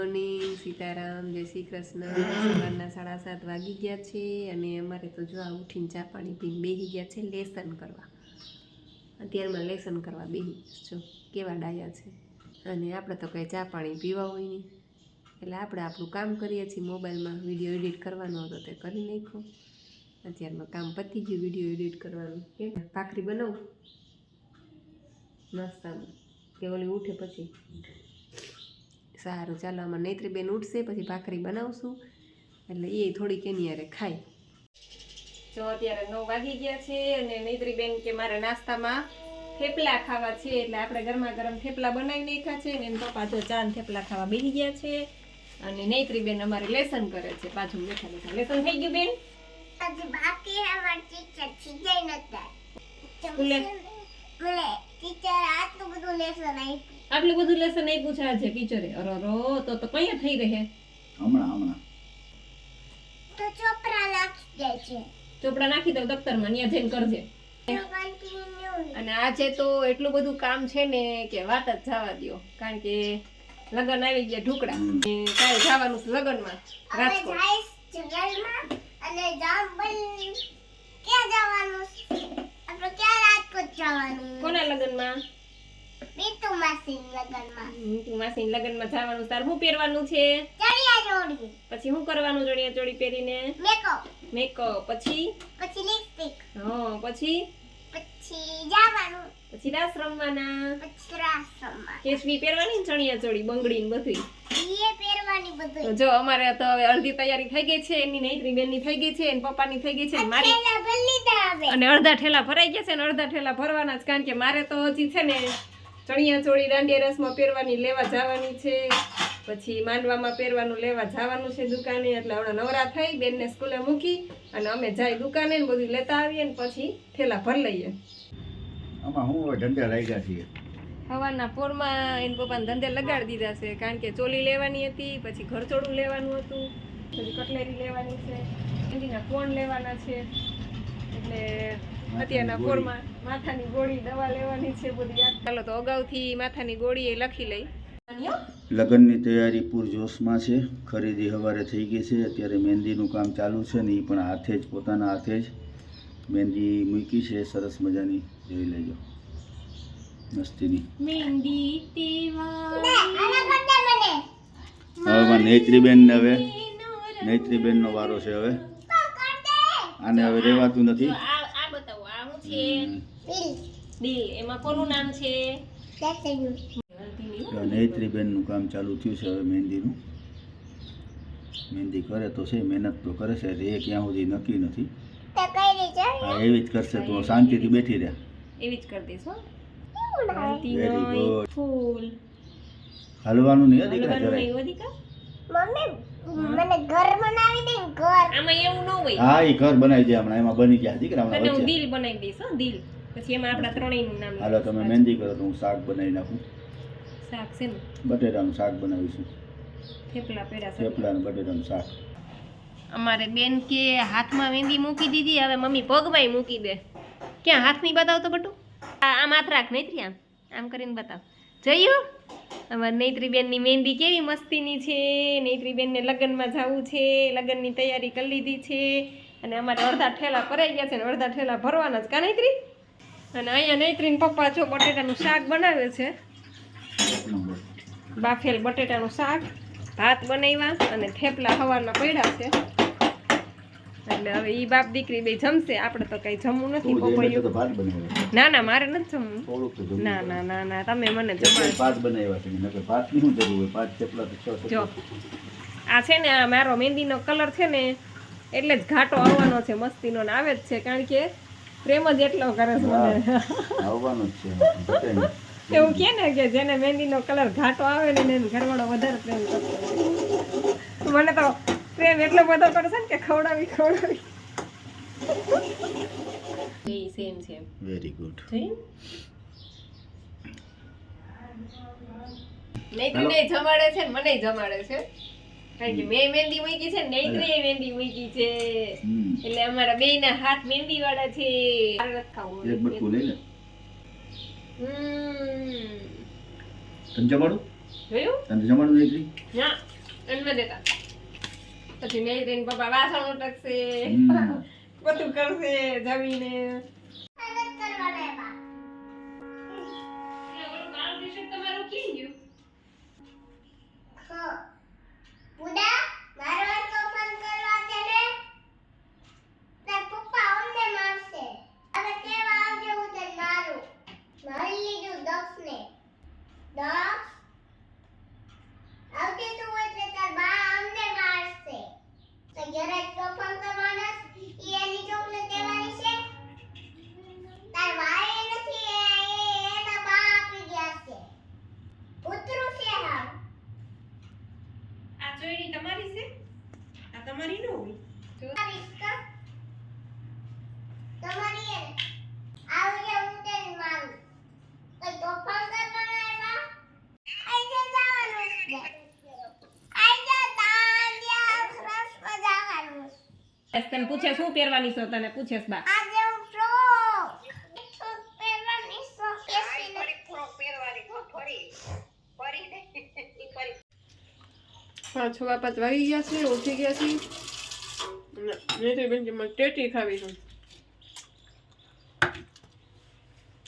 Morning Sitaram, જય શ્રી કૃષ્ણ સવારના સાડા સાત વાગી ગયા છે અને અમારે તો જો આ ઉઠીને ચા પાણી પીને બેસી ગયા છે લેસન કરવા. અત્યારમાં લેસન કરવા બેસી જો કેવા ડાયા છે? અને આપણે તો કંઈ ચા પાણી પીવા હોય નહીં. એટલે આપણે આપણું કામ કરીએ છીએ. મોબાઈલમાં વીડિયો એડિટ કરવાનો હતો તે કરી નાખ્યો. અત્યારમાં કામ પતી ગયું, વીડિયો એડિટ કરવાનું. કે ભાખરી બનાવું? નાસ્તામાં. કે ઓલી ઉઠે પછી? સારું ચાલો આમાં નૈત્રીબેન ઉઠશે પછી ભાખરી બનાવશું. એટલે એ થોડીક એની અરે ખાય. જો અત્યારે નવ વાગી ગયા છે અને નૈત્રીબેન કે મારે નાસ્તામાં થેપલા ખાવા છે એટલે આપણે ગરમા ગરમ થેપલા બનાવી નાખ્યા છે ને એમ પપ્પા જો ચાર થેપલા ખાવા બેસી ગયા છે અને નૈત્રીબેન અમારે લેસન કરે છે. પાછું બેઠા બેઠા લેસન થઈ ગયું બેન? બાકી નતા. સ્કૂલે? ટીચર આટલું બધું લેસન આપ્યું આટલું બધું લેસન આપ્યું છે ટીચરે અરો તો તો કઈ થઈ રહે? હમણાં હમણાં. તો ચોપડા નાખી દે છે. ચોપડા નાખી દઉં દફતરમાં ત્યાં જઈને કરજે. અને આજે તો એટલું બધું કામ છે ને કે વાત જ જવા દો કારણ કે લગન આવી ગયા ઢુકડા કાલે જવાનું છે લગનમાં રાજકોટ. અને જાંબલ ક્યાં જવાનું? આપણે ક્યાં રાજકોટ જવાનું? કોના લગનમાં? બીતુ માસી લગનમાં. તું માસી લગનમાં જવાનું તાર શું પહેરવાનું છે? ચડિયા જોડી પછી શું કરવાનું ચણિયા ચોળી પહેરીને? મેકઅપ મેકઅપ પછી? પછી લિપસ્ટિક હા પછી? પછી જવાનું. પછી રાસ રમવાના? પછી રાસમાં કેસવી પહેરવાની ચણિયા ચોળી બંગડી ને બધું? એ પહેરવાની બધું જો અમારે તો હવે અડધી તૈયારી થઈ ગઈ છે એની નૈત્રી બેનની થઈ ગઈ છે એની પપ્પાની થઈ ગઈ છે મારી અને અડધા ઠેલા ભરાઈ ગયા છે ને અડધા ઠેલા ભરવાના જ કારણ કે મારે તો હજી છે ને ચણિયા ચોળી દાંડિયા રસમાં પહેરવાની લેવા જવાની છે. પછી માંડવામાં પહેરવાનું લેવા જવાનું છે દુકાને. એટલે હમણાં નવરા થઈ બેનને સ્કૂલે મૂકી અને અમે જાય દુકાને ને બધું લેતા આવીએ ને પછી થેલા ભર લઈએ. આમાં હું ધંધા લાગ્યા છીએ. સવારના પોરમાં એને પપ્પાને ધંધે લગાડી દીધા છે કારણ કે ચોલી લેવાની હતી પછી ઘરચોડું લેવાનું હતું પછી કટલેરી લેવાની છે એના કોણ લેવાના છે? એટલે અત્યારના પોરમાં માથાની ગોળી દવા લેવાની છે બધી યાદ ચાલો તો અગાઉથી માથાની ગોળી એ લખી લઈ. લગ્નની તૈયારી પૂરજોશમાં છે. ખરીદી સવારે થઈ ગઈ છે. અત્યારે મહેંદીનું કામ ચાલુ છે ને એ પણ હાથે જ પોતાના હાથે જ. મહેંદી મૂકી છે. સરસ મજાની. જોઈ લેજો. મસ્તીની. હવે મારા હવે. નૈત્રીબેનનો વારો છે હવે. આને હવે રહેવાતું નથી. છે? દિલ એમાં કોનું નામ છે? હો. કામ ચાલુ થયું છે હવે મહેંદીનું. મહેંદી કરે તો છે મહેનત તો કરે છે રે ક્યાં સુધી નક્કી નથી. હા એવી જ કરશે તો શાંતિથી બેઠી રહે. એવી જ કરી દઈશ વેરી ગુડ ફૂલ. હલવાનું નહીં અધિકાર જરાય. મમ્મી મને ઘર બનાવી દે ઘર. આમાં એવું ન હોય. હા એ ઘર બનાવી દે હમણાં. એમાં બની ગયા દીકરા હમણાં હું દિલ બનાવી દઈશ હો દિલ. પછી એમાં આપણા ત્રણેયનું નામ હાલો તમે મહેંદી કરો તો હું શાક બનાવી નાખું. શાક છે ને? બટેટાનું શાક બનાવીશું. થેપલા પેડા થેપલા અને બટેટાનું શાક. અમારે બેન કે હાથમાં મહેંદી મૂકી દીધી હવે મમ્મી પગમાંય મૂકી દે. ક્યાં હાથની બતાવ તો બટુ? આ આમ હાથ રાખ નૈત્રી આમ. આમ કરીને બતાવ. જોયું અમારી નૈત્રી બેનની મહેંદી કેવી મસ્તીની છે, નૈત્રીબેનને લગ્નમાં જવું છે, લગ્નની તૈયારી કરી લીધી છે, અને અમારે અડધા ઠેલા ભરાઈ ગયા છે ને અડધા ઠેલા ભરવાના જ. કા નૈત્રી? અને અહીંયા નૈત્રીને પપ્પા જો બટેટાનું શાક બનાવે છે. બાફેલ બટેટાનું શાક, ભાત બનાવ્યા અને થેપલા હવાના પડ્યા છે. એટલે હવે ઈ બાપ દીકરી બે જમશે. આપણે તો કઈ જમવું નથી પપૈયું ના ના મારે નથી જમવું. ના ના ના ના તમે મને જમાડ બનાવ્યા છે નકરની શું જરૂર હોય? પાંચ થેપલા તો છ જો આ છે ને આ મારો મહેંદીનો કલર છે ને એટલે જ ઘાટો આવવાનો છે મસ્તીનો ને આવે જ છે કારણ કે પ્રેમ જ એટલો કરે છે મને. આવવાનો જ છે એવું કે ને કે જેને મહેંદીનો કલર ઘાટો આવે ને એને ઘરવાળો વધારે પ્રેમ કરતો મને તો પ્રેમ એટલો બધો કરે ને કે ખવડાવી ખવડાવી. એ સેમ સેમ વેરી ગુડ જોયું નૈત્રીને જમાડે છે ને મને જમાડે છે. કારણ કે મેં મહેંદી મૂકી છે નૈત્રીએ મહેંદી મૂકી છે. એટલે અમારા બેયના હાથ મહેંદી વાળા છે. મારે નથી ખાવું એક બટકું લઈ લે હમ. તને જમાડું? જોયું? તને જમાડું દીકરી ના એમને દેતા. પછી મેં રહીને પપ્પા વાસણ ઉટકશે. બધું કરશે જમીને મદદ કરવાના એમાં તમારું કી ગયું હા બુડા મારો તોફાન કરવા છે ને તાર પપ્પા અમને મારશે હવે કેવા આવજે હું તને મારું મારી લીધું દક્ષને દક્ષ આવતી તું એટલે તાર બા અમને મારશે તો ઘરે તોફાન કરવાના ઈ એની ચોકલેટ દેવાની છે તાર વારે નથી એ એ- એના બા આપી ગયા છે ઉતરું છે હા આ ચોયડી તમારી છે આ તમારી ન હોય જો રિસ્કા તમારી એ આવજે હું તને મારું કઈ તોફાન કરવાના એમાં આઈ જા જવાનું છે આઈ જા તાંડિયા સરસ જવાનું બસ તને પૂછે શું પહેરવાની છો તને પૂછેસ બા. આજે હું ફ્રોક ફ્રોક પહેરવાની શોખ કેસી પાંચ છ પાંચ વાગી ગયા છે ઉઠી ગયા છે. નહીં તો બેન કે મને ટેટી ખાવી છે.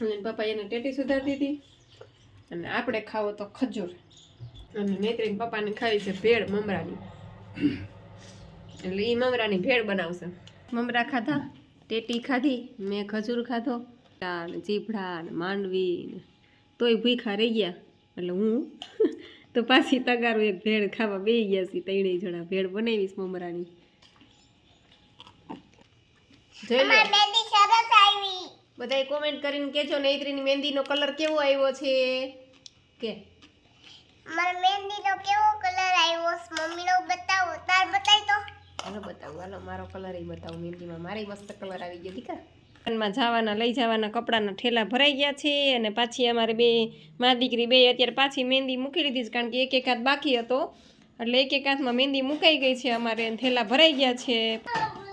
અને પપ્પા એને ટેટી સુધારતી હતી અને આપણે ખાવો તો ખજૂર. અને નેત્રી પપ્પાને ખાવી છે ભેળ મમરાની. એટલે એ મમરાની ભેળ બનાવશે. મમરા ખાધા? ટેટી ખાધી? મેં ખજૂર ખાધો. ને ચીભડા ને માંડવી ને તોય ભૂખા રહી ગયા. એટલે હું તો પાછી તગારું એક ભેળ ખાવા બે ગયા છીએ ત્રણેય જણા ભેળ બનાવીશ મમરાની. બધાય કોમેન્ટ કરીને કહેજો નૈત્રીની મહેંદીનો કલર કેવો આવ્યો છે? કે? મારા મહેંદીનો કેવો કલર આવ્યો મમ્મી મમ્મીનો બતાવો. તાર બતાવી તો હાલો બતાવું. હાલો મારો કલર એ બતાવું મહેંદીમાં મારી મસ્ત કલર આવી ગયો દીકરા દુકાનમાં જવાના લઈ જવાના કપડાના ઠેલા ભરાઈ ગયા છે અને પાછી અમારે બે મા દીકરી બે અત્યારે પાછી મહેંદી મૂકી લીધી છે કારણ કે એક એક હાથ બાકી હતો. એટલે એક એક હાથમાં મહેંદી મુકાઈ ગઈ છે અમારે થેલા ભરાઈ ગયા છે.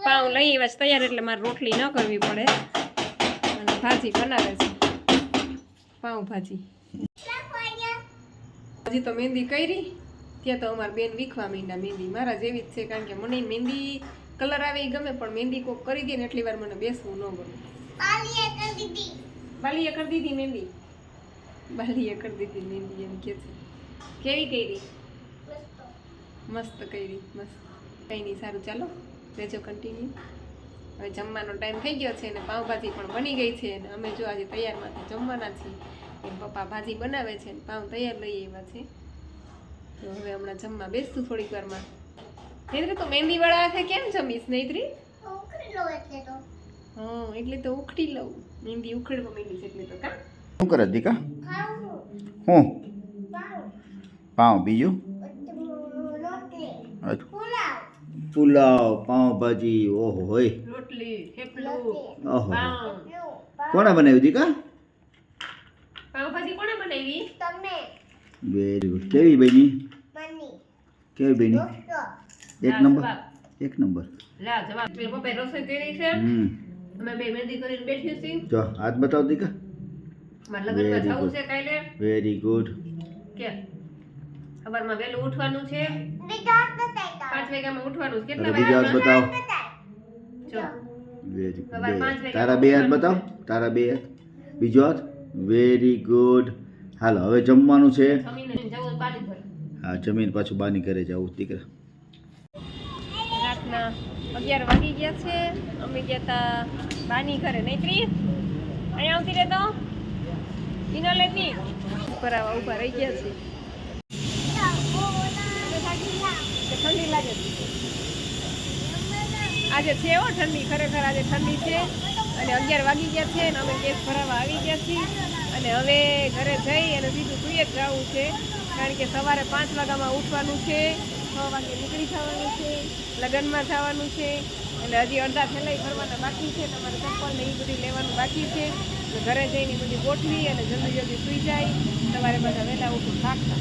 પાઉં લઈ આવ્યા છે તૈયાર એટલે મારે રોટલી ન કરવી પડે. અને ભાજી બનાવે છે. પાઉં ભાજી. હજી તો મહેંદી કરી. ત્યાં તો અમારા બેન વીખવા માંડ્યા મહેંદી. મારા જેવી જ છે કારણ કે મને મહેંદી કલર આવે એ ગમે પણ મહેંદી કોક કરી દે ને એટલી વાર મને બેસવું ન ગમે. બાલીએ કરી દીધી. મહેંદી? બાલીએ કરી દીધી મહેંદી એમ કે છે. કેવી કરી? મસ્ત. કરી મસ્ત. કંઈ નહીં સારું ચાલો. રેજો કન્ટિન્યુ હવે જમવાનો ટાઈમ થઈ ગયો છે અને પાઉંભાજી પણ બની ગઈ છે અને અમે જો આજે તૈયારમાંથી જમવાના છીએ. એમ પપ્પા ભાજી બનાવે છે અને પાઉં તૈયાર લઈ આવ્યા છે. તો હવે હમણાં જમવા બેસતું થોડીક વારમાં. નૈત્રી તો મહેંદી વાળા હાથે કેમ જમીશ નૈત્રી ઉખડી લો એટલે હા એટલે તો ઉખડી લઉં. મહેંદી ઉખડવા માંડી છે એટલે તો કા? શું કરે દીકા? હું? પાઉં. પાઉં બીજું? પુલાવ. પુલાવ પાઉંભાજી ઓહો હોય ઓહો. પાઉં. કોણે બનાવ્યું દીકા? પાઉંભાજી કોણે બનાવી? તમે. વેરી ગુડ કેવી બની? કેવી બેની એક નંબર. એક નંબર. લા જવાબ. પેલા પપ્પાએ રસોઈ કરી છે હમ. અમે બે મહેંદી કરીને બેઠી છીએ જો હાથ બતાવ દીકા. વેરી ગુડ કે? સવારમાં વહેલું ઉઠવાનું છે. પાંચ વાગ્યામાં ઉઠવાનું છે. કેટલા વાગ્યા બીજો હાથ વાગ્યામાં બતાવ બતાવી. જો. વેરી ગુડ તારા બે હાથ બતાવ. તારા બે હાથ. બીજો હાથ? વેરી ગુડ હાલો હવે જમવાનું છે. હા, જમીન પાછું બાની ઘરે જવું દીકરા. રાતના અગિયાર વાગી ગયા છે. અમે ગયા તા બાની ઘરે નહીં અહીંયા આવતી રહેતો ઇનો લેતી ઉપર આવા ઊભા રહી ગયા છે. ઠંડી લાગે આજે છે હો ઠંડી. ખરેખર આજે ઠંડી છે. અને અગિયાર વાગી ગયા છે અને અમે ગેસ ભરાવા આવી ગયા છીએ. અને હવે ઘરે જઈ અને સીધું સુઈ જ જવું છે. કારણ કે સવારે પાંચ વાગ્યામાં ઉઠવાનું છે, છ વાગે નીકળી જવાનું છે, લગ્નમાં જવાનું છે એટલે હજી અડધા થેલાઈ ફરવાના બાકી છે, તમારે ચપ્પલ એ બધું લેવાનું બાકી છે. ઘરે જઈને બધી ગોઠવી અને જલ્દી જલ્દી સુઈ જાય. સવારે બધા વહેલા ઉઠું થાકતા.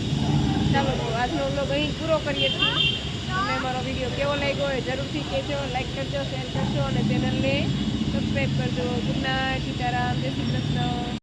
ચાલો, તો આજનો વ્લોગ અહીં પૂરો કરીએ છીએ. તમને અમારો વીડિયો કેવો લાગ્યો એ જરૂરથી કહેજો લાઈક કરજો શેર કરજો, અને ચેનલને સબસ્ક્રાઈબ કરજો. ગુડ નાઇટ સીતારામ, જય શ્રી કૃષ્ણ.